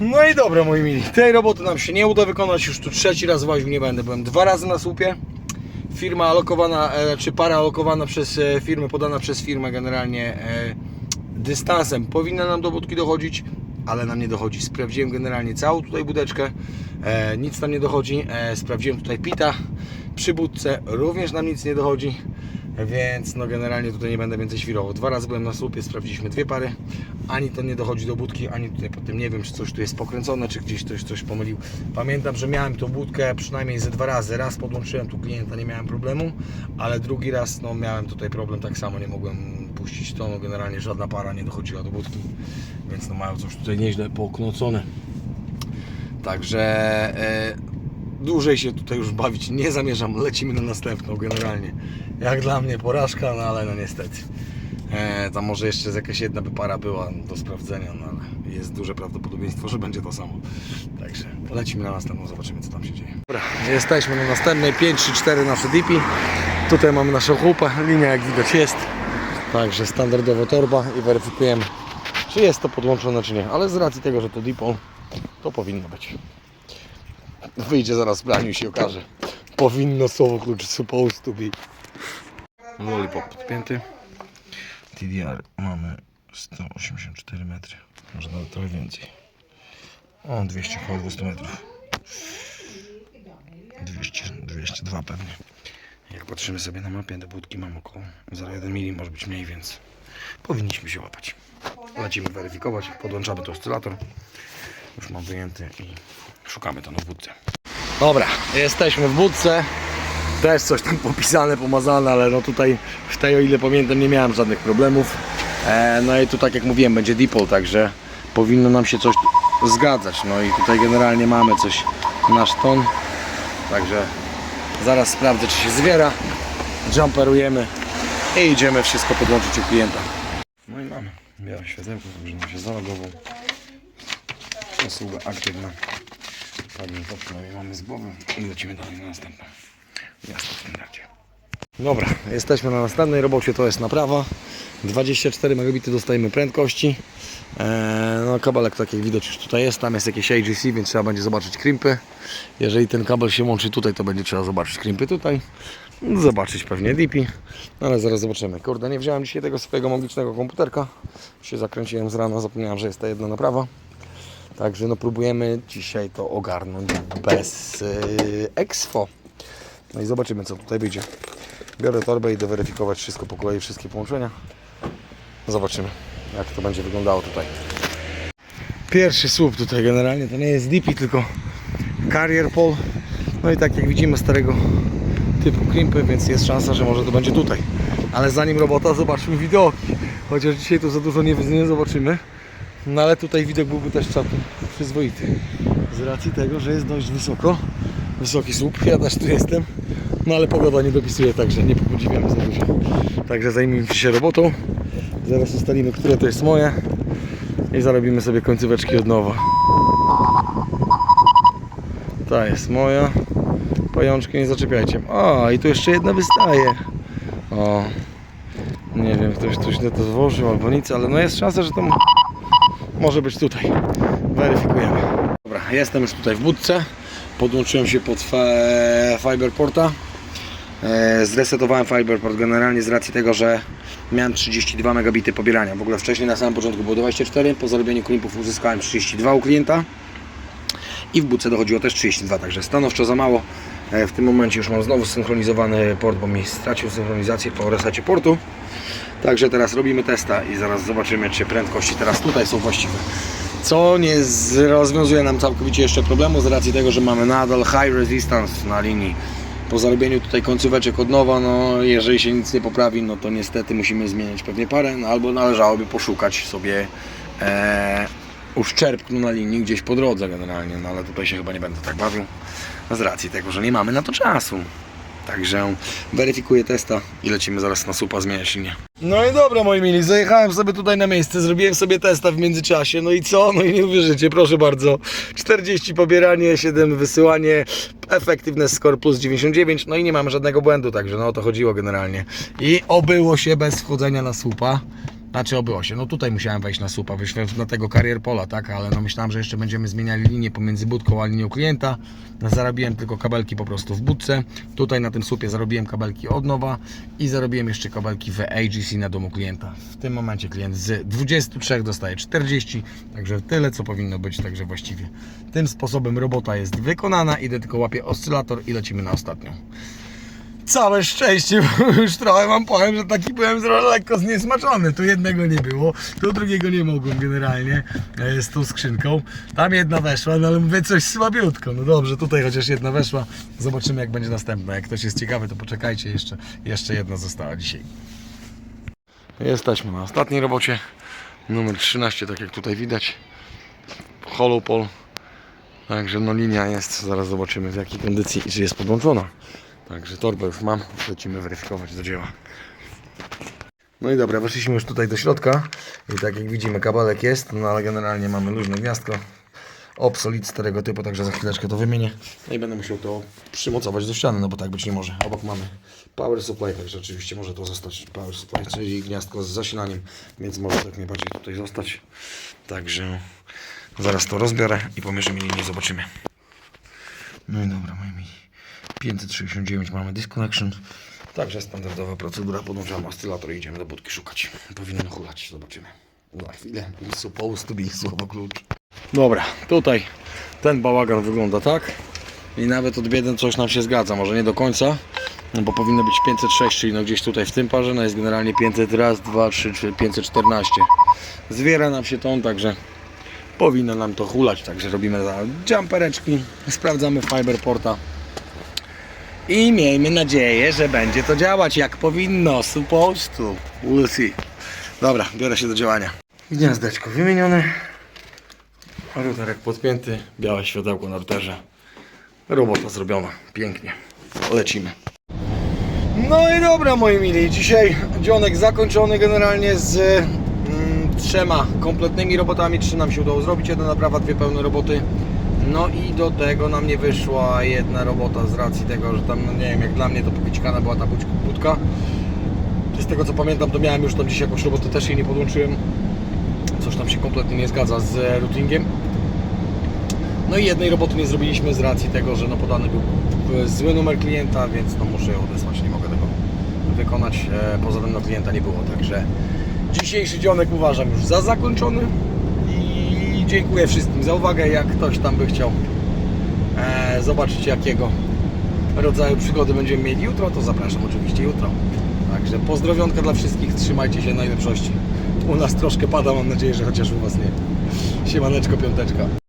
No i dobra moi mili, tej roboty nam się nie uda wykonać, już tu trzeci raz woził nie będę, byłem dwa razy na słupie. Firma alokowana, e, czy para alokowana przez e, firmę, podana przez firmę generalnie e, dystansem powinna nam do budki dochodzić, ale nam nie dochodzi. Sprawdziłem generalnie całą tutaj budeczkę, nic nam nie dochodzi. Sprawdziłem tutaj pita przy budce, również nam nic nie dochodzi. Więc no generalnie tutaj nie będę więcej świrował. Dwa razy byłem na słupie, sprawdziliśmy dwie pary. Ani to nie dochodzi do budki, ani tutaj po tym nie wiem, czy coś tu jest pokręcone, czy gdzieś ktoś coś pomylił. Pamiętam, że miałem tą budkę przynajmniej ze dwa razy. Raz podłączyłem tu klienta, nie miałem problemu, ale drugi raz no miałem tutaj problem tak samo, nie mogłem puścić to. No generalnie żadna para nie dochodziła do budki, więc no mają coś tutaj nieźle poknocone. Także e, dłużej się tutaj już bawić nie zamierzam. Lecimy na następną generalnie. Jak dla mnie porażka, no ale no niestety. E, tam może jeszcze jakaś jedna by para była do sprawdzenia, no ale jest duże prawdopodobieństwo, że będzie to samo. Także lecimy na następną, zobaczymy co tam się dzieje. Dobra, jesteśmy na następnej 5 3 4 nasze DP. Tutaj mamy naszą chłupę, linia jak widać jest. Także standardowo torba i weryfikujemy czy jest to podłączone czy nie. Ale z racji tego, że to DIPO to powinno być. Wyjdzie zaraz w planiu i się okaże. Powinno słowo klucz supposed to be. Lollipop podpięty. TDR mamy 184 metry. Może nawet trochę więcej. O, 200 około 200 metrów. 200, 202 pewnie. Jak patrzymy sobie na mapie, do budki mam około 0,1 mm, może być mniej, więc powinniśmy się łapać. Lecimy weryfikować, podłączamy to oscylator. Już mam wyjęty i szukamy to na budce. Dobra, jesteśmy w budce. Też coś tam popisane, pomazane, ale no tutaj w tej o ile pamiętam nie miałem żadnych problemów. E, no i tu tak jak mówiłem będzie dipol, także powinno nam się coś zgadzać. No i tutaj generalnie mamy coś na szton. Także zaraz sprawdzę czy się zwiera. Jumperujemy i idziemy wszystko podłączyć u klienta. No i mamy białe światełko, także nam się zalogował. Usługa aktywna. Padnie to mamy z głowy i lecimy dalej na następną. Miasto w. Dobra, jesteśmy na następnej robocie, to jest naprawa. 24 megabity dostajemy prędkości. Eee, no kabelek tak jak widać już tutaj jest, tam jest jakieś AGC, więc trzeba będzie zobaczyć krimpy. Jeżeli ten kabel się łączy tutaj, to będzie trzeba zobaczyć krimpy tutaj. Zobaczyć pewnie DP, no ale zaraz zobaczymy. Kurde, nie wziąłem dzisiaj tego swojego magicznego komputerka. Się zakręciłem z rana, zapomniałem, że jest ta jedna naprawa. Także no próbujemy dzisiaj to ogarnąć bez yy, Exfo. No i zobaczymy co tutaj wyjdzie. Biorę torbę i idę weryfikować wszystko po kolei, wszystkie połączenia. Zobaczymy jak to będzie wyglądało tutaj. Pierwszy słup tutaj generalnie to nie jest DP, tylko Carrier Pole. No i tak jak widzimy starego typu krimpy, więc jest szansa, że może to będzie tutaj. Ale zanim robota, zobaczmy widoki. Chociaż dzisiaj tu za dużo nie, nie zobaczymy. No ale tutaj widok byłby też całkiem przyzwoity. Z racji tego, że jest dość wysoko. Wysoki słup, ja też tu jestem. No ale pogoda nie dopisuje, także nie podziwiamy za dużo. Także zajmijmy się robotą. Zaraz ustalimy, które to jest moje. I zarobimy sobie końcóweczki od nowa. Ta jest moja. Pajączki nie zaczepiajcie. O, i tu jeszcze jedna wystaje. O. Nie wiem, ktoś tu źle to złożył albo nic, ale no jest szansa, że to może być tutaj. Weryfikujemy. Dobra, jestem już tutaj w budce. Podłączyłem się pod Fiberporta. E, Zresetowałem Fiberport generalnie z racji tego, że miałem 32 megabity pobierania. W ogóle wcześniej na samym początku było 24, po zarobieniu klimpów uzyskałem 32 u klienta i w budce dochodziło też 32, także stanowczo za mało. E, W tym momencie już mam znowu synchronizowany port, bo mi stracił synchronizację po resecie portu. Także teraz robimy testa i zaraz zobaczymy, czy prędkości teraz tutaj są właściwe. Co nie rozwiązuje nam całkowicie jeszcze problemu z racji tego, że mamy nadal high resistance na linii. Po zarobieniu tutaj końcóweczek od nowa, no jeżeli się nic nie poprawi, no to niestety musimy zmieniać pewnie parę, no, albo należałoby poszukać sobie e, uszczerbku na linii gdzieś po drodze generalnie, no ale tutaj się chyba nie będę tak bawił z racji tego, że nie mamy na to czasu. Także weryfikuję testa i lecimy zaraz na supa zmieniać linię. No i dobra moi mili, zajechałem sobie tutaj na miejsce, zrobiłem sobie testa w międzyczasie, no i co? No i nie uwierzycie, proszę bardzo. 40 pobieranie, 7 wysyłanie, efektywne score plus 99, no i nie mamy żadnego błędu, także no o to chodziło generalnie. I obyło się bez wchodzenia na słupa. Znaczy obyło się. No tutaj musiałem wejść na słupa, wyszłem na tego Carrier Pola, tak? Ale no myślałem, że jeszcze będziemy zmieniali linię pomiędzy budką a linią klienta. No, zarobiłem tylko kabelki po prostu w budce. Tutaj na tym słupie zarobiłem kabelki od nowa i zarobiłem jeszcze kabelki w AGC na domu klienta. W tym momencie klient z 23 dostaje 40, także tyle co powinno być, także właściwie tym sposobem robota jest wykonana. Idę tylko łapię oscylator i lecimy na ostatnią. Całe szczęście, bo już trochę wam powiem, że taki byłem lekko zniesmaczony. Tu jednego nie było, tu drugiego nie mogłem generalnie e, z tą skrzynką. Tam jedna weszła, no ale mówię coś słabiutko. No dobrze, tutaj chociaż jedna weszła. Zobaczymy jak będzie następna. Jak ktoś jest ciekawy, to poczekajcie, jeszcze, jeszcze jedna została dzisiaj. Jesteśmy na ostatniej robocie. Numer 13, tak jak tutaj widać. Hollow pole. Także no linia jest, zaraz zobaczymy w jakiej kondycji i czy jest podłączona. Także torbę już mam, lecimy weryfikować do dzieła. No i dobra, weszliśmy już tutaj do środka i tak jak widzimy kabelek jest, no ale generalnie mamy luźne gniazdko. Obsolit starego typu, także za chwileczkę to wymienię. No i będę musiał to przymocować do ściany, no bo tak być nie może. Obok mamy power supply, także oczywiście może to zostać power supply, czyli gniazdko z zasilaniem, więc może tak najbardziej tutaj zostać. Także zaraz to rozbiorę i pomierzymy linię, zobaczymy. No i dobra, moi mili. 569 mamy disconnection. Także standardowa procedura. Podłączamy oscylator i idziemy do budki szukać. Powinno hulać, zobaczymy. Za chwilę. Supposed to be słowo klucz. Dobra, tutaj ten bałagan wygląda tak. I nawet od biedy coś nam się zgadza. Może nie do końca, no bo powinno być 506, czyli no gdzieś tutaj w tym parze. No jest generalnie 500 raz, 2, 3, 4, 514. Zwiera nam się tą, także powinno nam to hulać. Także robimy za jumpereczki, sprawdzamy fiberporta. I miejmy nadzieję, że będzie to działać jak powinno. Supposed to. We'll see. Dobra, biorę się do działania. Gniazdeczko wymienione. Routerek podpięty. Białe światełko na routerze. Robota zrobiona. Pięknie. Lecimy. No i dobra moi mili. Dzisiaj dzionek zakończony generalnie z mm, trzema kompletnymi robotami. Trzy nam się udało zrobić. Jedna naprawa, dwie pełne roboty. No i do tego nam nie wyszła jedna robota z racji tego, że tam, no nie wiem, jak dla mnie to powyciskana była ta budka. Z tego co pamiętam, to miałem już tam dziś jakąś robotę, też jej nie podłączyłem. Coś tam się kompletnie nie zgadza z e, routingiem. No i jednej roboty nie zrobiliśmy z racji tego, że no podany był zły numer klienta, więc no muszę ją odesłać, nie mogę tego wykonać. E, Poza tym no klienta nie było, także dzisiejszy dzionek uważam już za zakończony dziękuję wszystkim za uwagę. Jak ktoś tam by chciał e, zobaczyć jakiego rodzaju przygody będziemy mieli jutro, to zapraszam oczywiście jutro. Także pozdrowionka dla wszystkich, trzymajcie się najlepszości. U nas troszkę pada, mam nadzieję, że chociaż u Was nie. Siemaneczko, piąteczka.